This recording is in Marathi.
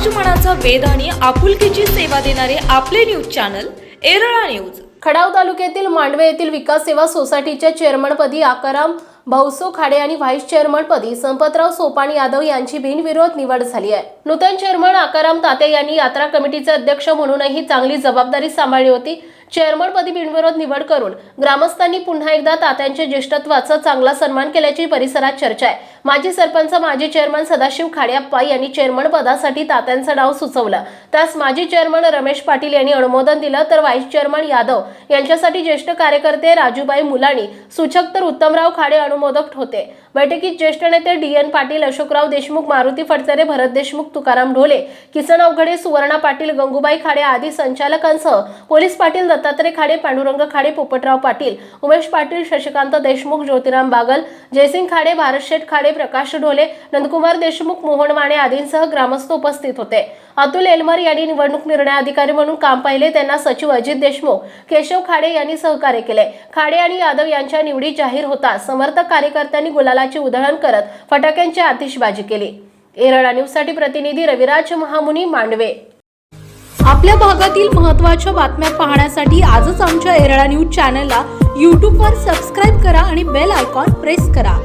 समाजमनाचा वेद आणि आपुलकीची सेवा देणारे आपले news channel Erala news. Khadav तालुक्यातील मांडवे येथील विकास सेवा सोसायटीच्या चेअरमनपदी आकाराम भाऊसो खाडे आणि व्हाईस चेअरमनपदी संपतराव सोपान यादव यांची बिनविरोध निवड झाली आहे. नूतन चेअरमन आकाराम ताते यांनी यात्रा कमिटीचे अध्यक्ष म्हणूनही चांगली जबाबदारी सांभाळली होती. चेअरमनपदी बिनविरोध निवड करून ग्रामस्थांनी पुन्हा एकदा तात्यांच्या ज्येष्ठत्वाचा चांगला सन्मान केल्याची परिसरात चर्चा आहे. माजी सरपंच माजी चेअरमन सदाशिव खाड्याप्पा यांनी चेअरमन पदासाठी तात्यांचं नाव सुचवलं. त्यास माजी चेअरमन रमेश पाटील यांनी अनुमोदन दिलं तर व्हाईस चेअरमन यादव यांच्यासाठी ज्येष्ठ कार्यकर्ते राजूबाई मुलाणी सूचक तर उत्तमराव खाडे अनुमोदक होते. बैठकीत ज्येष्ठ नेते डी एन पाटील अशोकराव देशमुख मारुती फडतरे भरत देशमुख तुकाराम ढोले किसन अवघडे सुवर्णा पाटील गंगूबाई खाडे आदी संचालकांसह पोलीस पाटील दत्तात्रय खाडे पांडुरंग खाडे पोपटराव पाटील उमेश पाटील शशिकांत देशमुख ज्योतिराम बागल जयसिंग खाडे भारत शेठ ढोले प्रकाश ढोले नंदकुमार देशमुख मोहन माने आदींसह ग्रामस्थ उपस्थित होते. अतुल एलमर यांनी निवडणूक निर्णय अधिकारी म्हणून काम पाहिले. त्यांना सचिव अजित देशमुख केशव खाडे यांनी सहकार्य केले. खाडे आणि यादव यांच्या निवडी जाहीर होता. समर्थक कार्यकर्त्यांनी गुलालाची उधळण करत फटाक्यांची आतिषबाजी केली. एरळा न्यूजसाठी प्रतिनिधी रविराज महामुनी मांडवे. आपल्या भागातील महत्त्वाच्या बातम्या पाहण्यासाठी आजच आमच्या एरळा न्यूज चॅनलला यूट्यूबवर सबस्क्राईब करा आणि बेल आयकॉन प्रेस करा.